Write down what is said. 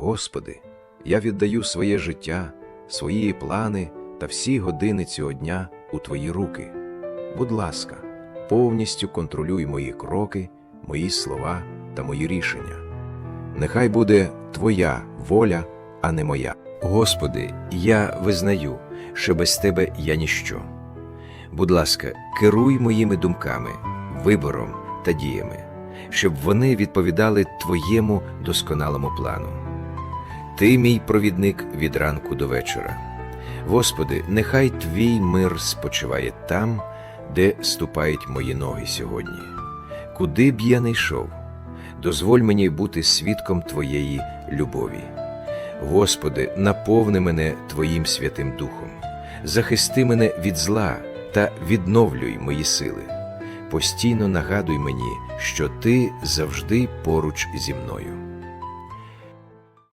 Господи, я віддаю своє життя, свої плани та всі години цього дня у Твої руки. Будь ласка, повністю контролюй мої кроки, мої слова та мої рішення. Нехай буде Твоя воля, а не моя. Господи, я визнаю, що без Тебе я ніщо. Будь ласка, керуй моїми думками, вибором та діями, щоб вони відповідали Твоєму досконалому плану. Ти мій провідник від ранку до вечора. Господи, нехай Твій мир спочиває там, де ступають мої ноги сьогодні. Куди б я не йшов, дозволь мені бути свідком Твоєї любові. Господи, наповни мене Твоїм Святим Духом, захисти мене від зла та відновлюй мої сили. Постійно нагадуй мені, що Ти завжди поруч зі мною.